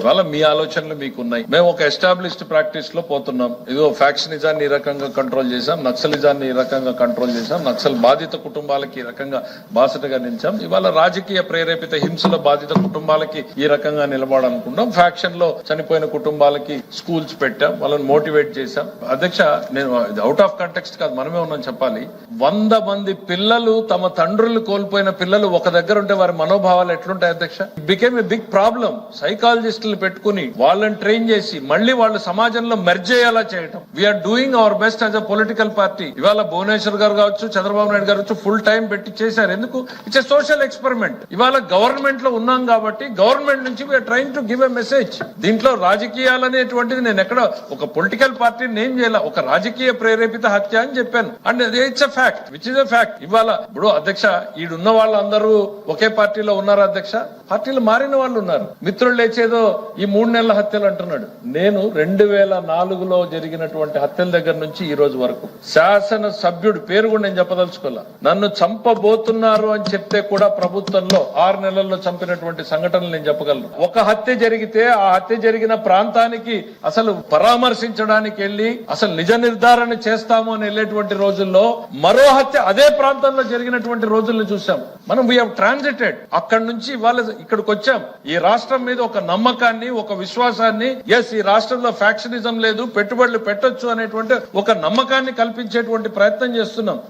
ఇవాళ మీ ఆలోచనలు మీకు ఉన్నాయి మేము ఒక ఎస్టాబ్లిష్డ్ ప్రాక్టీస్లో పోతున్నాం. ఇదో ఫ్యాక్షనిజాన్ని ఈ రకంగా కంట్రోల్ చేశాం నక్సలిజాన్ని ఈ రకంగా కంట్రోల్ చేశాం నక్సల్ బాధిత కుటుంబాలకి ఈ రకంగా బాసటగా నిలిచాం. ఇవాళ రాజకీయ ప్రేరేపిత హింసల బాధిత కుటుంబాలకి ఈ రకంగా నిలబడాలనుకుంటాం ఫ్యాక్షన్లో చనిపోయిన కుటుంబాలకి స్కూల్స్ పెట్టాం వాళ్ళని మోటివేట్ చేశాం. అధ్యక్ష నేను అవుట్ ఆఫ్ కంటెక్స్ట్ కాదు మనమే ఉన్నాం చెప్పాలి. వంద మంది పిల్లలు తమ తండ్రులు కోల్పోయిన పిల్లలు ఒక దగ్గర ఉంటే వారి మనోభావాలు ఎట్లుంటాయి అధ్యక్ష? బికేమ్ ఏ బిగ్ ప్రాబ్లం సైకాలజిస్టులు పెట్టుకుని వాళ్ళని ట్రైన్ చేసి మళ్ళీ వాళ్ళు సమాజంలో మెర్జ్ అయ్యేలా చేయటం. We're doing our best as a political party ఇవాళ భువనేశ్వర్ గారు కావచ్చు చంద్రబాబు నాయుడు గారు కావచ్చు ఫుల్ టైం పెట్టి చేశారు. ఎందుకు? ఇట్స్ ఎ సోషల్ ఎక్స్పెరిమెంట్ ఇవాళ గవర్నమెంట్లో ఉన్నాం కాబట్టి గవర్నమెంట్ నుంచి we're trying to give a message దీంట్లో రాజకీయాలు అనేటువంటిది నేను ఎక్కడ ఒక పొలిటికల్ పార్టీని నేను చేయాల ఒక రాజకీయ ప్రేరేపిత హత్య అని చెప్పాను. And it's a fact which is a fact ఇవాళ ఇప్పుడు అధ్యక్ష ఈడున్న వాళ్ళందరూ ఒకే పార్టీలో ఉన్నారు అధ్యక్ష? పార్టీలు మారిన వాళ్ళు ఉన్నారు. మిత్రులు లేచేదో ఈ మూడు నెలల హత్యలు అంటున్నాడు. నేను రెండు వేల నాలుగులో జరిగినటువంటి హత్యల దగ్గర నుంచి ఈ రోజు వరకు శాసన సభ్యుడు పేరు కూడా నేను చెప్పదలుచుకోలే. నన్ను చంపబోతున్నారు అని చెప్తే కూడా ప్రభుత్వంలో ఆరు నెలల్లో చంపినటువంటి సంఘటనలు నేను చెప్పగలను. ఒక హత్య జరిగితే ఆ హత్య జరిగిన ప్రాంతానికి అసలు పరామర్శించడానికి వెళ్ళి అసలు నిజ నిర్ధారణ చేస్తాము అని వెళ్ళేటువంటి రోజుల్లో మరో హత్య అదే ప్రాంతంలో జరిగినటువంటి రోజుల్ని చూసాం మనం వీఆర్ ట్రాన్సిటెడ్ అక్కడి నుంచి వాళ్ళ ఇక్కడికి వచ్చాం. ఈ రాష్ట్రం మీద ఒక నమ్మకం నమ్మకాన్ని ఒక విశ్వాసాన్ని ఎస్ ఈ రాష్ట్రంలో ఫ్యాక్షనిజం లేదు పెట్టుబడులు పెట్టొచ్చు అనేటువంటి ఒక నమ్మకాన్ని కల్పించేటువంటి ప్రయత్నం చేస్తున్నాం.